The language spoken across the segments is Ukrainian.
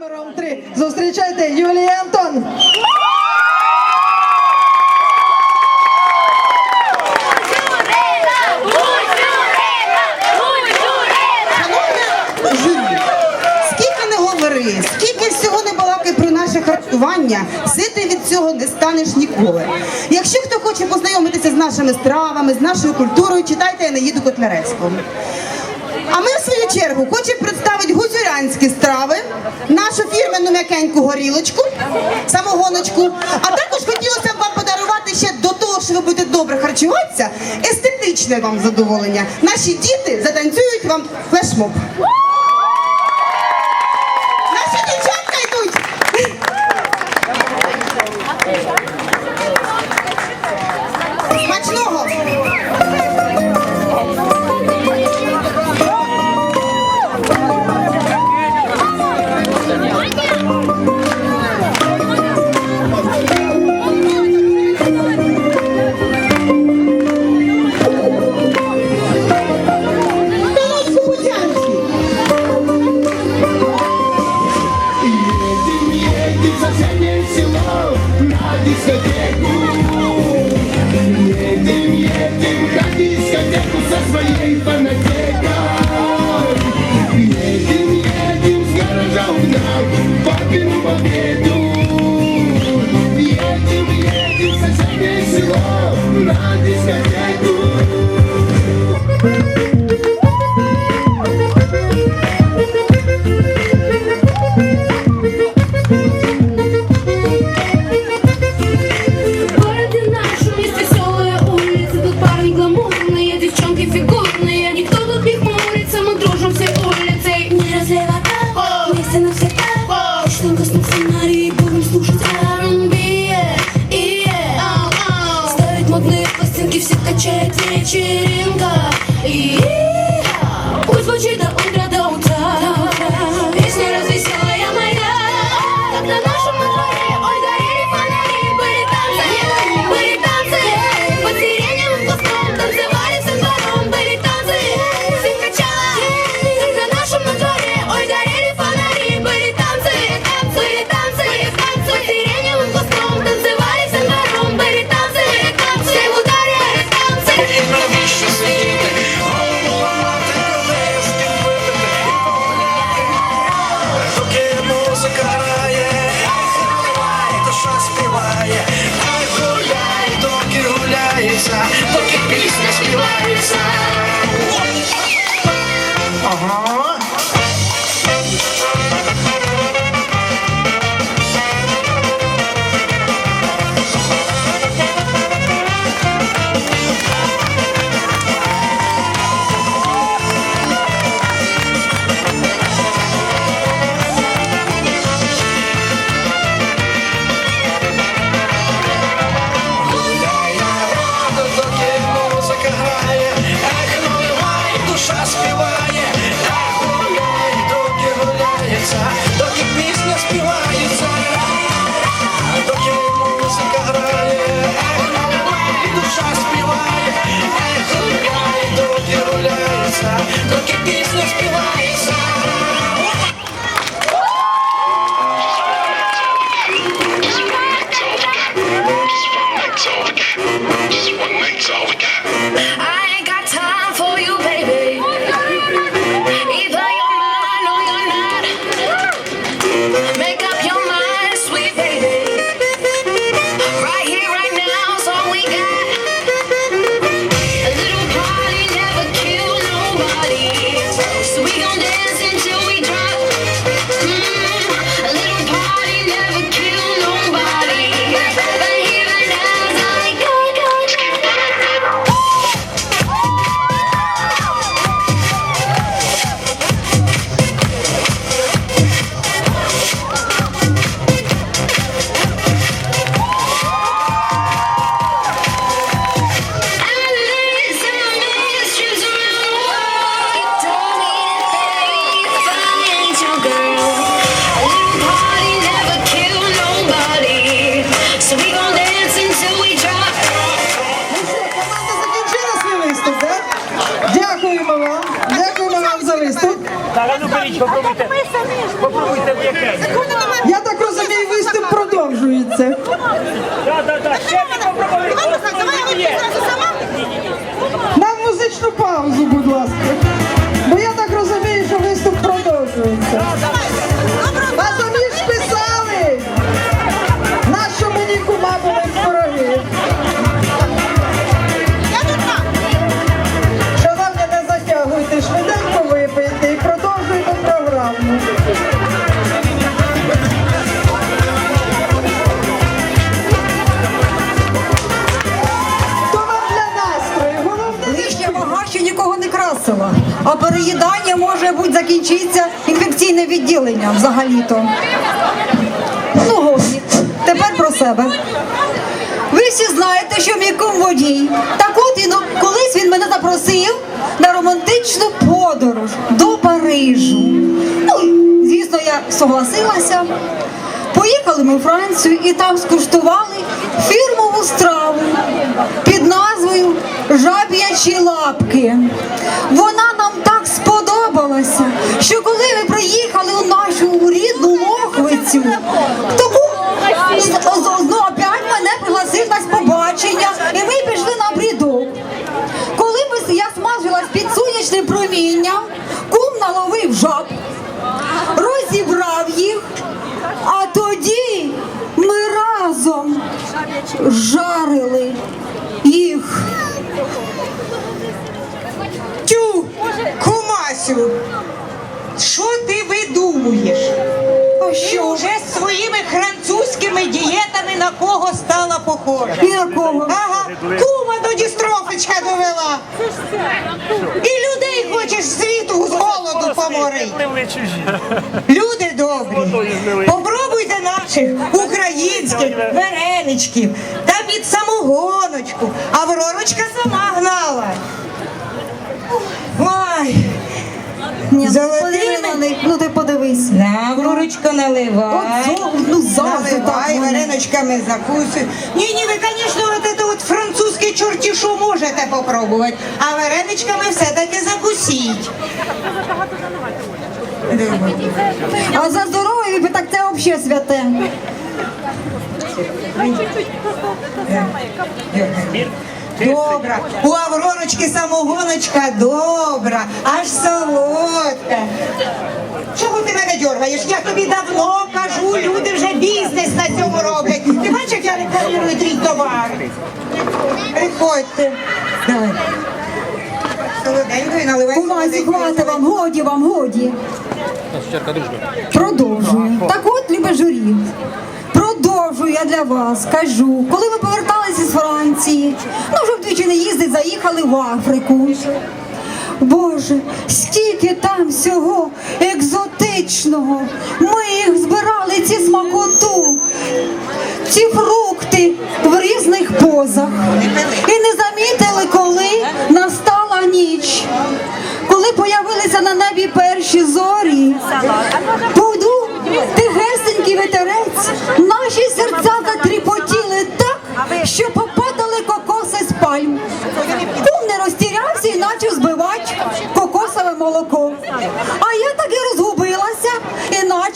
номером 3 зустрічайте Юлія Антон. Скільки не говори, скільки всього не балакай про наше харчування, сити від цього не станеш ніколи. Якщо хто хоче познайомитися з нашими стравами, з нашою культурою, читайте я не їду Котляревського чергу хоче представити гуцюрянські страви, нашу фірмену м'якеньку горілочку, самогоночку. А також хотілося б вам подарувати ще до того, що ви будете добре харчуватися, естетичне вам задоволення. Наші діти затанцюють вам флешмоб. one night's all we got. Водій. Так от він, колись він мене запросив на романтичну подорож до Парижу. Ну, звісно, я согласилася. Поїхали ми у Францію і там скуштували фірмову страву під назвою Жаб'ячі лапки. Вона нам так сподобалася, що коли ми приїхали у нашу рідну Лохвицю, тому на і ми пішли на брідок. Коли ми, я смажилась під сонячним промінням, кум наловив жаб, розібрав їх, а тоді ми разом жарили їх. Тю, кумасю, що ти видумуєш? Що? вже з своїми французькими дієтами на кого похожа? І на кого? Ага, кума до дістрофичка довела. І людей хочеш світу з голоду поморити. Люди добрі, попробуйте наших українських вареничків та під самогоночку. Авророчка сама гнала. Ой, Ні, ну, на них, ну ти подивись. на, Авророчка, наливай. От ну, завжди так Наливай, вони. вареночками закусуй. Ні, ні, ви, звісно, от это от французьке чорті що можете попробувати, а вареничками все-таки закусіть. А за здоров'я ви так це взагалі святе. Добра. У Авророчки самогоночка добра, аж солодка. Чого ти мене дергаєш? Я тобі давно кажу, люди вже бізнес на цьому роблять. Ти бачиш, як я рекламірую твій товар? Приходьте. Давай. Солоденькою наливай. Кумасі, солоденькою. вам, годі вам, годі. Продовжую. Так от, любе журі. Продовжую я для вас, кажу. Коли ми поверталися з Франції, ну вже вдвічі не їздить, заїхали в Африку. Боже, скільки там всього екзотичного. Ми їх збирали, ці смакоту, ці фрукти в різних позах.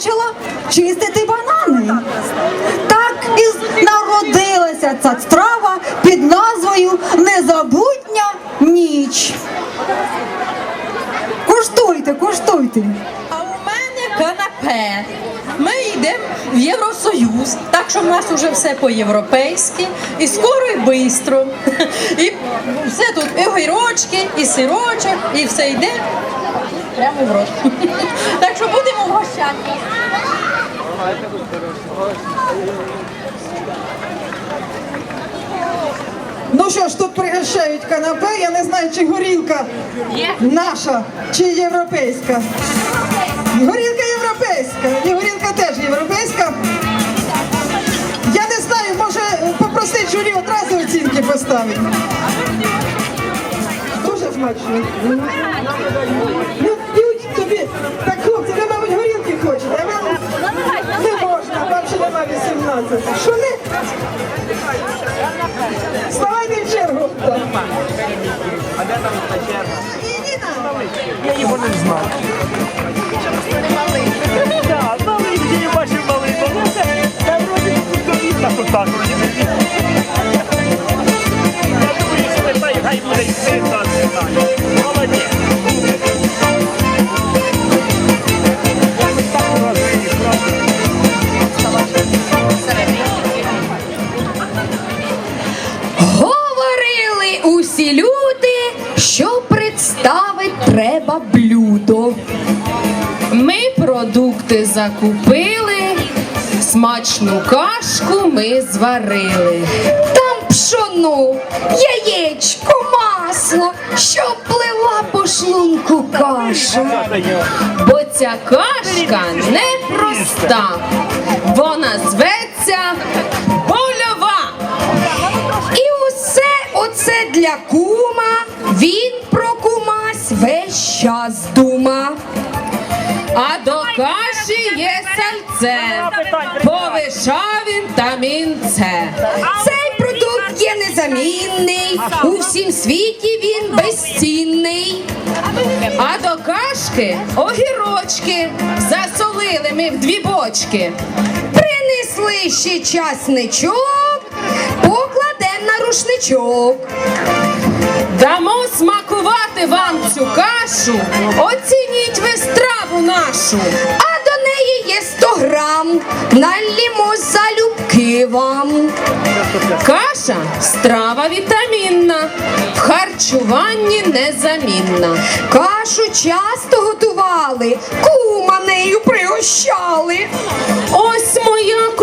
Почала чистити банани. Так і народилася ця страва під назвою Незабутня ніч. Куштуйте, куштуйте. А у мене канапе. Ми йдемо в Євросоюз, так що в нас вже все по-європейськи, і скоро, і швидко. І все тут і огірочки, і сирочок, і все йде прямо в рот. Так що будемо вгощати. Ну що ж, тут пригощають канапе, я не знаю, чи горілка наша, чи європейська. Горілка європейська, і горілка теж європейська. Я не знаю, може попросити журі одразу оцінки поставити. Дуже смачно. Ну, п'ють тобі. Так, хлопці, ви, мабуть, горілки хочете, а вам не можна, вам ще нема 18. Що не? Закупили, смачну кашку ми зварили. Там пшоно, яєчко, масло, щоб плила по шлунку каша. Бо ця кашка непроста, вона зветься больова. І усе оце для кума, він про весь час дума. А до каші є сальце, повиша вітамінце. Цей продукт є незамінний, у всім світі він безцінний. А до кашки огірочки засолили ми в дві бочки. Принесли ще часничок, покладем на рушничок. Смакувати вам цю кашу, оцініть ви страву нашу. А до неї є 100 грам, налімо залюбки вам. Каша страва вітамінна, в харчуванні незамінна. Кашу часто готували, кума нею пригощали. Ось моя в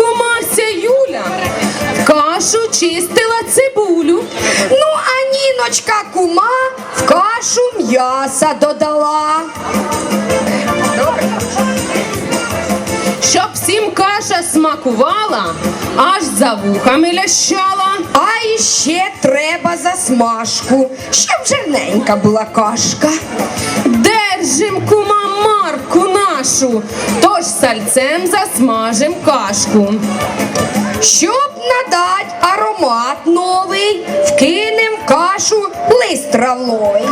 кашу чистила цибулю. Ну, а ніночка кума в кашу м'яса додала. Щоб всім каша смакувала, аж за вухами лящала. А іще треба засмажку, щоб жирненька була кашка. Держим кума марку нашу, тож сальцем засмажим кашку. Щоб надать аромат новий, вкинем кашу лист травловий.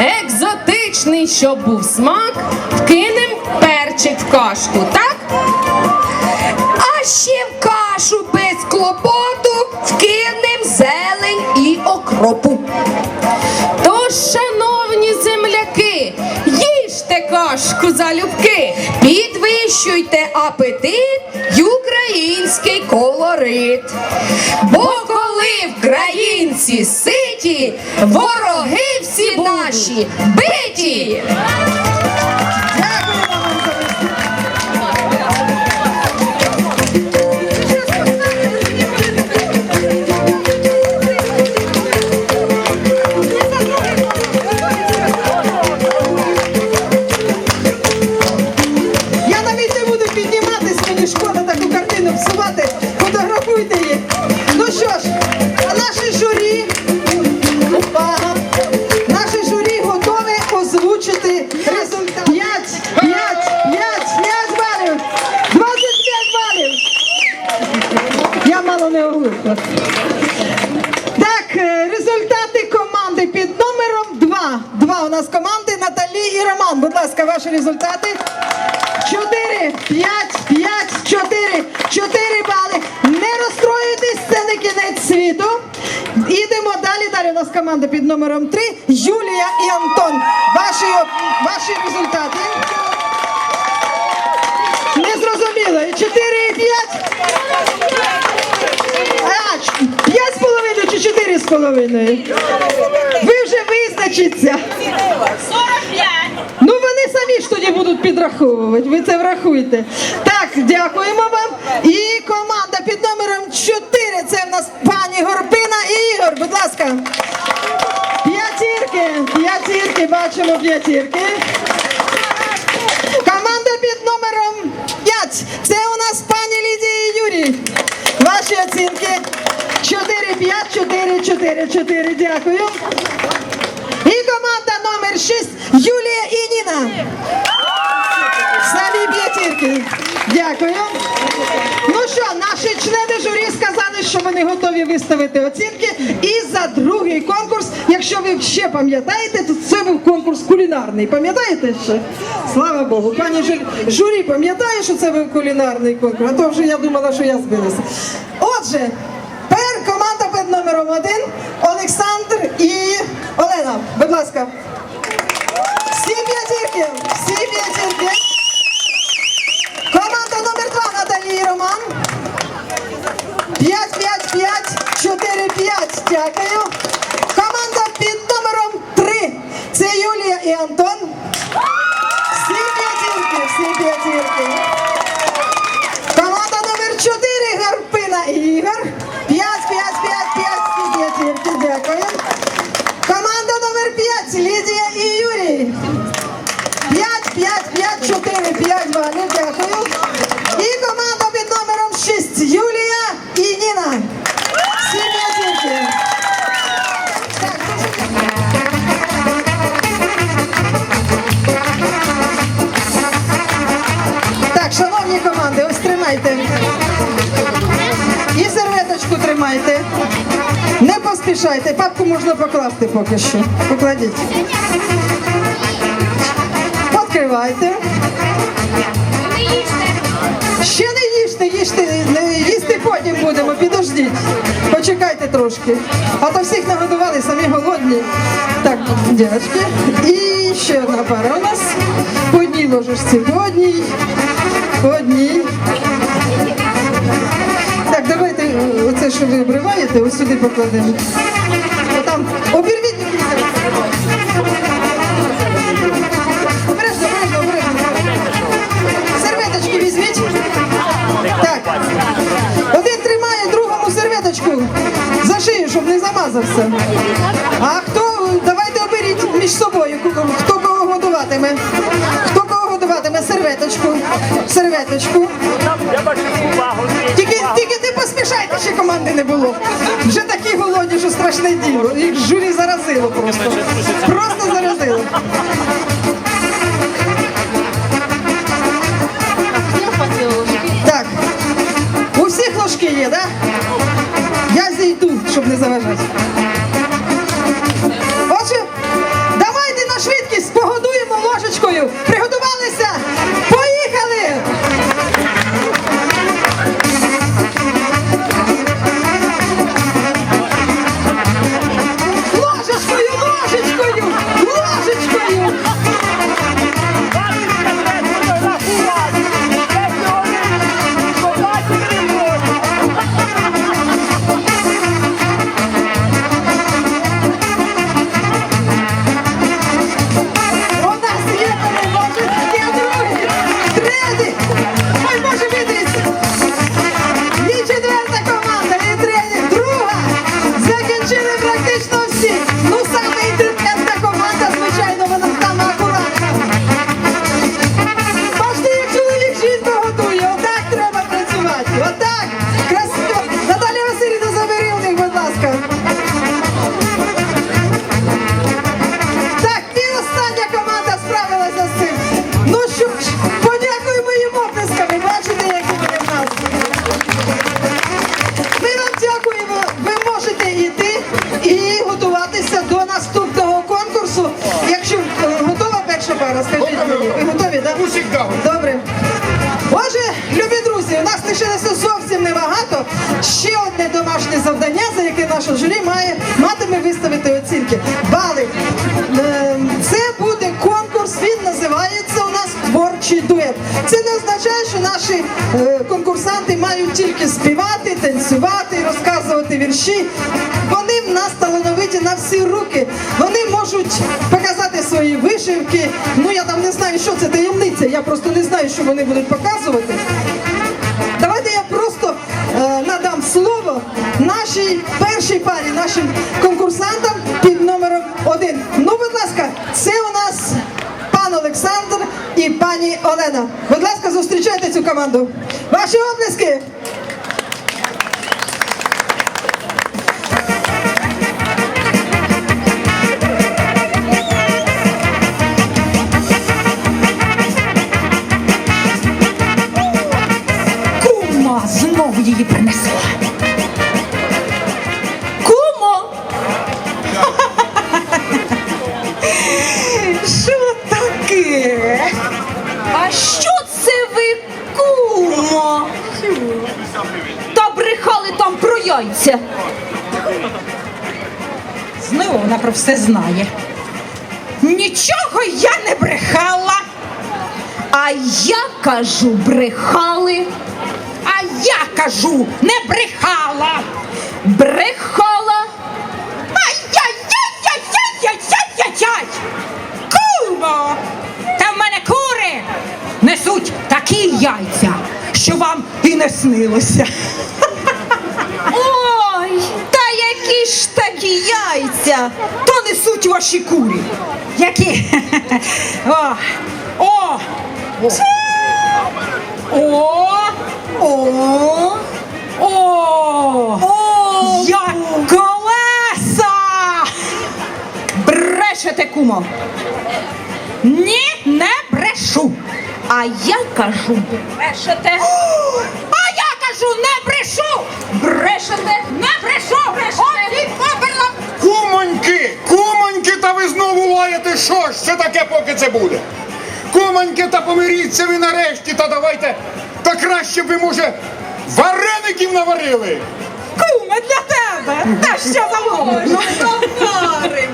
Екзотичний, щоб був смак, вкинем перчик в кашку, так? А ще в кашу без клопоту вкинем зелень і окропу. Тож, шановні земляки, їжте кашку залюбки. Підвищуйте апетит й український колорит. Бо коли вкраїнці ситі, вороги всі наші биті. Так, е, результати команди під номером 2. Два у нас команди Наталі і Роман. Будь ласка, ваші результати. 4, 5, 5, 4. 4 бали. Не розстроюйтесь, це не кінець світу. Ідемо далі. Далі у нас команда під номером 3. Юлія і Антон. Ваші, ваші результати. Не зрозуміло. 4 і 5. А, ч- п'ять з половиною чотири з половиною? Ви вже визначіться. 45. Ну вони самі ж тоді будуть підраховувати. Ви це врахуйте. Так, дякуємо вам. І команда під номером 4. Це в нас пані Горпина і Ігор. Будь ласка. П'ятірки. П'ятірки. Бачимо п'ятірки. 4, 5, 4, 4, 4. Дякую. І команда номер 6 Юлія і Ніна. Самі п'ятірки. Дякую. Ну що, наші члени журі сказали, що вони готові виставити оцінки. І за другий конкурс, якщо ви ще пам'ятаєте, то це був конкурс кулінарний. Пам'ятаєте ще? Слава Богу. Пані жу- журі пам'ятає, що це був кулінарний конкурс, а то вже я думала, що я збилася. Отже, номером Не поспішайте, папку можна покласти поки що. Покладіть. Відкривайте. Ще не їжте, їжте, не їсти потім будемо, підождіть. Почекайте трошки. А то всіх нагодували, самі голодні. Так, дядьки. І ще одна пара у нас. По одній ложечці, по одній, по одній. Так, давайте оце, що ви обриваєте, ось сюди покладемо. Там обірвіть. Обережно, обережно, обережно. Серветочки візьміть. Так. Один тримає другому серветочку за шию, щоб не замазався. А хто, давайте оберіть між собою, хто кого годуватиме. Хто кого годуватиме серветочку. Серветочку. Тільки, ти поспішайте, ще команди не було. Вже такі голодні, що страшне діло. Їх журі заразило просто. Просто заразило. Так. У всіх ложки є, так? Я зійду, щоб не заважати. Тільки співати, танцювати, розказувати вірші. Вони в нас талановиті на всі руки. Вони можуть показати свої вишивки. Ну я там не знаю, що це таємниця. Я просто не знаю, що вони будуть показувати. Давайте я просто е, надам слово нашій першій парі, нашим конкурсантам під номером один. Ну, будь ласка, це у нас пан Олександр і пані Олена. Будь ласка, зустрічайте цю команду. Ваші оплески! Все знає. Нічого я не брехала. А я кажу, брехали. А я кажу, не брехала. Брехала. Ай-яй-яй-яй-яй-яй-яй-яй. кумо! Та в мене кури несуть такі яйця, що вам і не снилося. Ой, та які ж такі яйця? То несуть ваші курі. Які? О! О! О! О, О! О! Як колеса! Брешете, кумо! Ні, не брешу! а я кажу, Брешете! А я кажу, не брешу! Брешете! Не брешу! Поперла! Кумоньки! Кумоньки, та ви знову лаєте, що ж це таке, поки це буде? Кумоньки, та помиріться ви нарешті, та давайте, та краще б ви, може, вареників наварили. Куме для тебе! Та що завгодно! Наварим!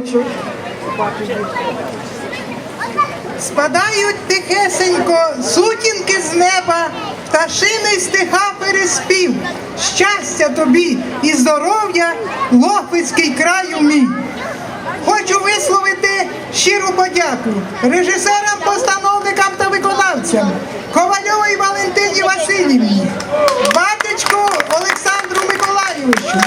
чуть-чуть. Спадають тихесенько, сутінки з неба, пташини стиха переспів. Щастя тобі і здоров'я, Лохвицький краю мій. Хочу висловити щиру подяку режисерам, постановникам та виконавцям Ковальовій Валентині Васильівні, батечку Олександру Миколаївичу.